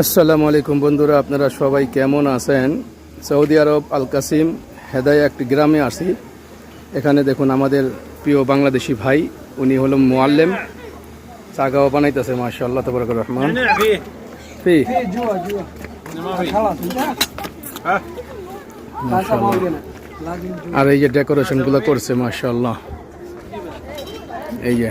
আসসালামু আলাইকুম বন্ধুরা আপনারা সবাই কেমন আছেন? সৌদি আরব আল কাসিম হেদায়া একটি গ্রামে আসি। এখানে দেখুন আমাদের প্রিয় বাংলাদেশি ভাই উনি হলো মোয়াল্লেম। চাগাও বানাইতেছে মাশাআল্লাহ তবরক রহমান। ফি। আর এই যে ডেকোরেশনগুলো করছে মাশাআল্লাহ। এই যে।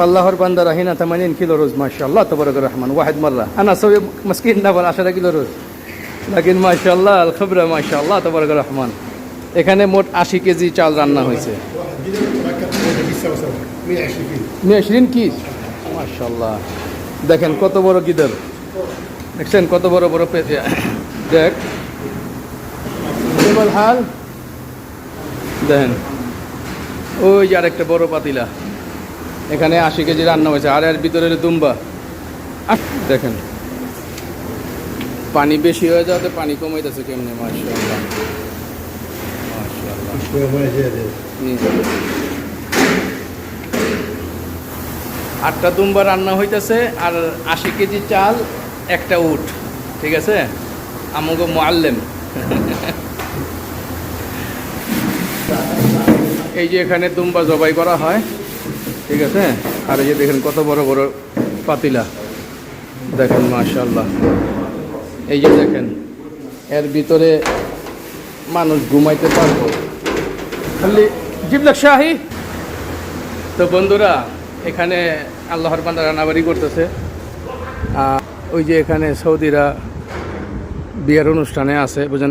আল্লাহর বান্দা রাহিনা তামানিন কিলো রোজ মাশাল্লাহ তবরক রহমান, ওয়াহিদ মাল্লা আনা সবে মস্কিন না বল, আশারা কিলো রোজ। লাকিন মাশাল্লাহ আল খবরা মাশাল্লাহ তবরক রহমান। এখানে মোট আশি কেজি চাল রান্না হয়েছে। মেশরিন কি? মাশাল্লাহ দেখেন কত বড় গিদার। দেখছেন কত বড় বড় দেখ। হাল। দেখেন। ওই যে আরেকটা বড় পাতিলা। এখানে আশি কেজি রান্না হয়েছে আর এর ভিতরে দুম্বা। দেখেন। পানি বেশি হয়ে যাওয়াতে পানি কমাইতেছে কেমনে হুম। আটটা দুম্বা রান্না হইতেছে আর আশি কেজি চাল একটা উট ঠিক আছে? আমাকে মোয়াল্লেম এই যে এখানে দুম্বা জবাই করা হয়। ঠিক আছে? আর এই যে দেখেন কত বড় বড় পাতিলা। দেখেন মাশাল্লাহ এই যে দেখেন, এর ভিতরে মানুষ ঘুমাইতে পারব। খালি জিবলাক শাহি। তো বন্ধুরা, এখানে আল্লাহর বান্দা রান্নাবাড়ি করতেছে। ওই যে এখানে সৌদিরা বিয়ের অনুষ্ঠানে আছে, বুঝেন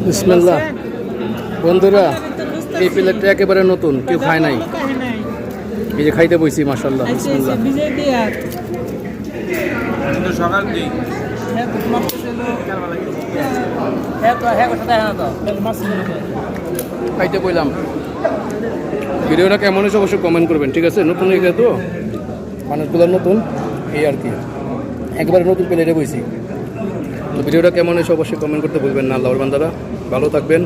না? বিসমিল্লাহ। বন্ধুরা এই প্লেটটা একেবারে নতুন কেউ খায় নাই। এই যে খাইতে বইছি মাসাল্লাহ বিসমিল্লাহ। সকাল খাইতে বইলাম। ভিডিওটা কেমন হয়েছে অবশ্যই কমেন্ট করবেন ঠিক আছে? নতুন এগুলো তো? মানুষগুলো নতুন এই আর কি। একবারে নতুন প্লেটে বইছি। তো ভিডিওটা কেমন হয়েছে অবশ্যই কমেন্ট করতে ভুলবেন না আল্লাহর বান্দারা ভালো থাকবেন।